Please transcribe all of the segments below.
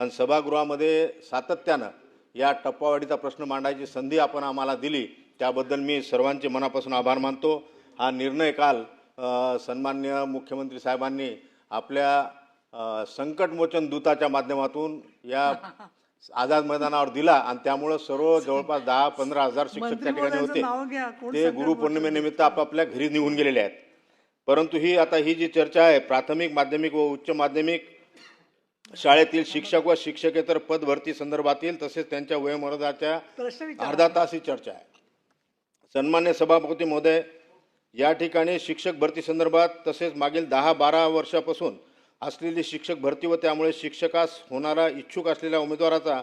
आणि सभागृहामध्ये सातत्यानं या टप्पावाढीचा प्रश्न मांडायची संधी आपण आम्हाला दिली त्याबद्दल मी सर्वांचे मनापासून आभार मानतो. हा निर्णय काल सन्मान्य मुख्यमंत्री साहेबांनी आपल्या संकटमोचन दूताच्या माध्यमातून या आझाद मैदानावर दिला आणि त्यामुळं सर्व जवळपास दहा पंधरा हजार शिक्षक त्या ठिकाणी होते. ते गुरुपौर्णिमेनिमित्त आपापल्या घरी निघून गेलेले आहेत. परंतु ही आता ही जी चर्चा आहे प्राथमिक माध्यमिक व उच्च माध्यमिक शाळेतील शिक्षक व शिक्षकेतर पद भरती संदर्भातील तसेच त्यांच्या वयोमर्यादाच्या. अर्धा तास ही चर्चा आहे सन्मान्य सभापती महोदय या ठिकाणी शिक्षक भरती संदर्भात तसेच मागील दहा बारा वर्षापासून असलेली शिक्षक भरती व त्यामुळे शिक्षकास होणारा इच्छुक असलेल्या उमेदवाराचा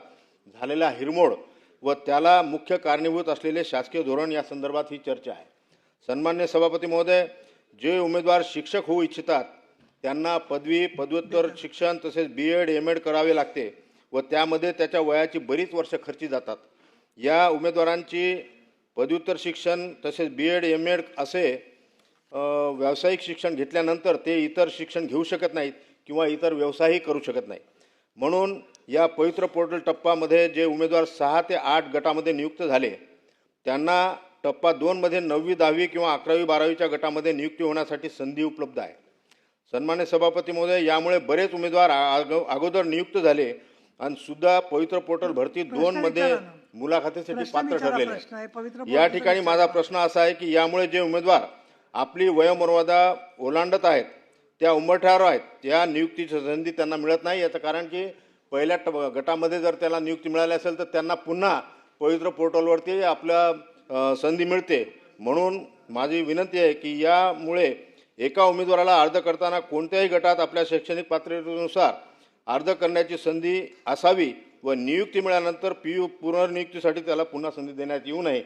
झालेला हिरमोड व त्याला मुख्य कारणीभूत असलेले शासकीय धोरण या संदर्भात ही चर्चा आहे सन्मान्य सभापती महोदय जे उमेदवार शिक्षक होऊ इच्छितात त्यांना पदवी पदव्युत्तर शिक्षण तसेच बी एड एम एड करावे लागते व त्यामध्ये त्याच्या वयाची बरीच वर्ष खर्ची जातात. या उमेदवारांची पदव्युत्तर शिक्षण तसेच बी एड एम एड असे व्यावसायिक शिक्षण घेतल्यानंतर ते इतर शिक्षण घेऊ शकत नाहीत किंवा इतर व्यवसायही करू शकत नाही म्हणून या पवित्र पोर्टल टप्पामध्ये जे उमेदवार सहा ते आठ गटामध्ये नियुक्त झाले त्यांना टप्पा दोनमध्ये नववी दहावी किंवा अकरावी बारावीच्या गटामध्ये नियुक्ती होण्यासाठी संधी उपलब्ध आहे. सन्मान्य सभापती महोदय यामुळे बरेच उमेदवार आग- अगोदर नियुक्त झाले आणि सुद्धा पवित्र पोर्टल भरती दोन मध्ये. मुलाखतीसाठी पात्र ठरलेले. या ठिकाणी. माझा प्रश्न असा आहे की यामुळे जे उमेदवार आपली वयोमर्यादा ओलांडत आहेत त्या उंबरठ्यावर आहेत त्या नियुक्तीची संधी त्यांना मिळत नाही याचं कारण की पहिल्या टप गटामध्ये जर त्याला नियुक्ती मिळाली असेल तर त्यांना पुन्हा पवित्र पोर्टलवरती आपल्या संधी मिळते म्हणून माझी विनंती आहे की यामुळे एका उमेदवाराला अर्ज करताना कोणत्याही गटात आपल्या शैक्षणिक पात्रतेनुसार अर्ज करण्याची संधी असावी व नियुक्ती मिळाल्यानंतर पी यू पुनर्नियुक्तीसाठी त्याला पुन्हा संधी देण्यात येऊ नये.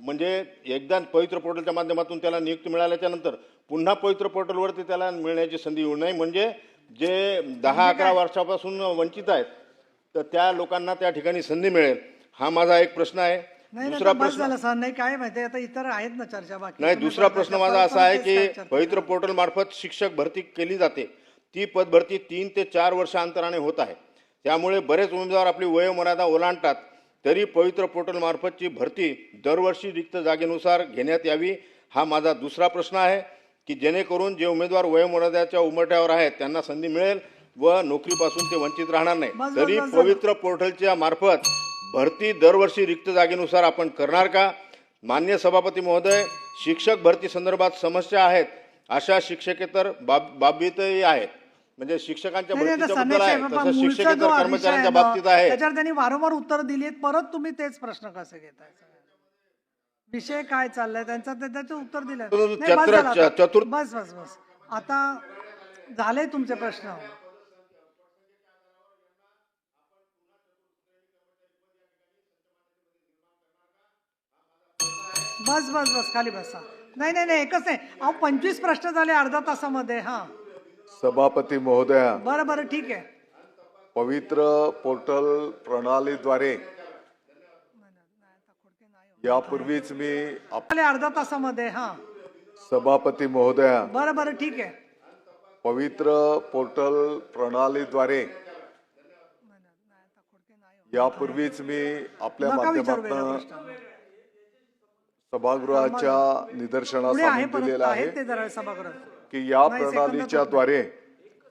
म्हणजे एकदा पवित्र पोर्टलच्या माध्यमातून त्याला नियुक्ती मिळाल्याच्या नंतर पुन्हा पवित्र पोर्टलवरती त्याला मिळण्याची संधी येऊ नये. म्हणजे जे दहा अकरा वर्षापासून वंचित आहेत तर त्या लोकांना त्या ठिकाणी संधी मिळेल. हा माझा एक प्रश्न आहे. नाही दुसरा नाही बस प्रश्न झालं सर. नाही काय माहिती आता इतर आहेत ना चर्चा बाकी. नाही तुम्ही दुसरा प्रश्न माझा परत असा आहे तेच काय की चर्चा पवित्र. पोर्टल मार्फत शिक्षक भरती केली जाते. ती पदभरती तीन ते चार वर्ष अंतराने होत आहे. त्यामुळे बरेच उमेदवार आपली वयोमर्यादा ओलांडतात तरी पवित्र पोर्टल मार्फतची भरती दरवर्षी रिक्त जागेनुसार घेण्यात यावी हा माझा दुसरा प्रश्न आहे की जेणेकरून जे उमेदवार वयोमर्यादाच्या उमरट्यावर आहेत त्यांना संधी मिळेल व नोकरीपासून ते वंचित राहणार बस, नाही. बस, तरी बस. पवित्र पोर्टलच्या मार्फत भरती दरवर्षी रिक्त जागेनुसार आपण करणार का? मान्य सभापती महोदय शिक्षक भरती संदर्भात समस्या आहेत अशा शिक्षकेतर बाब बाबतीतही आहेत. म्हणजे शिक्षकांच्या भरतीच्या बद्दल आहे तसं शिक्षकेतर कर्मचाऱ्यांच्या बाबतीत आहे. त्याच्यावर त्यांनी वारंवार उत्तर दिली परत तुम्ही तेच प्रश्न कसे घेताय? विषय काय चाललाय? त्यांचा त्याचं उत्तर दिलं. चतुर्थ- बस बस बस. आता झाले तुमचे प्रश्न. बस बस बस खाली बसा. नाही नाही नाही एकच नाही. अहो पंचवीस प्रश्न झाले अर्धा तासामध्ये हा. सभापती महोदया. बरं बरं ठीक आहे. पवित्र पोर्टल प्रणालीद्वारे यापूर्वीच मी आप- झाले अर्धा तासामध्ये हा. सभापती महोदया. बरं बरं ठीक आहे. पवित्र पोर्टल प्रणालीद्वारे यापूर्वीच मी आपल्या नका विचारू वेगळा माध्यमातून प्रश्न. सभागृहाच्या निदर्शनास दिलेलं आहे की या प्रणालीच्या द्वारे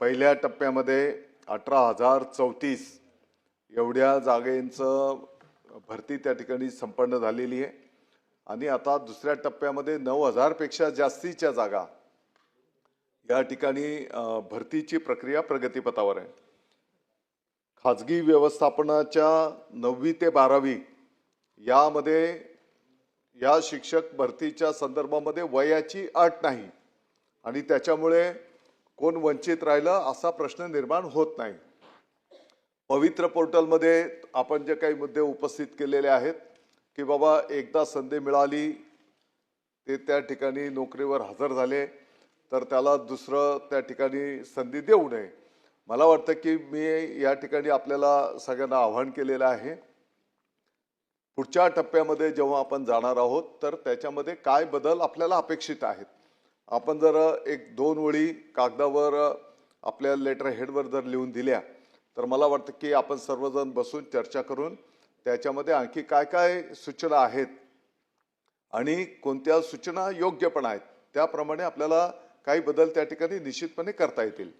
पहिल्या टप्प्यामध्ये अठरा हजार चौतीस एवढ्या जागेंचं भरती त्या ठिकाणी संपन्न झालेली आहे. आणि आता दुसऱ्या टप्प्यामध्ये नऊ हजारपेक्षा जास्तीच्या जागा या ठिकाणी भरतीची प्रक्रिया प्रगतीपथावर आहे. खाजगी व्यवस्थापनाच्या नववी ते बारावी यामध्ये या शिक्षक भरतीच्या संदर्भामध्ये वयाची अट नाही. आणि त्याच्यामुळे कोण वंचित राहिलं असा प्रश्न निर्माण होत नाही. पवित्र पोर्टलमध्ये आपण जे काही मुद्दे उपस्थित केलेले आहेत की बाबा एकदा संधी मिळाली ते त्या ठिकाणी नोकरीवर हजर झाले तर त्याला दुसरं त्या ठिकाणी संधी देऊ नये. मला वाटतं की मी या ठिकाणी आपल्याला सगळ्यांना आव्हान केलेलं आहे. पुढच्या टप्प्यामध्ये जेव्हा आपण जाणार आहोत तर त्याच्यामध्ये काय बदल आपल्याला अपेक्षित आहेत? आपण जर एक दोन ओळी कागदावर आपल्या लेटर हेडवर जर लिहून दिल्या तर मला वाटतं की आपण सर्वजण बसून चर्चा करून त्याच्यामध्ये आणखी काय काय सूचना आहेत आणि कोणत्या सूचना योग्य पण आहेत त्याप्रमाणे आपल्याला काही बदल त्या ठिकाणी निश्चितपणे करता येतील.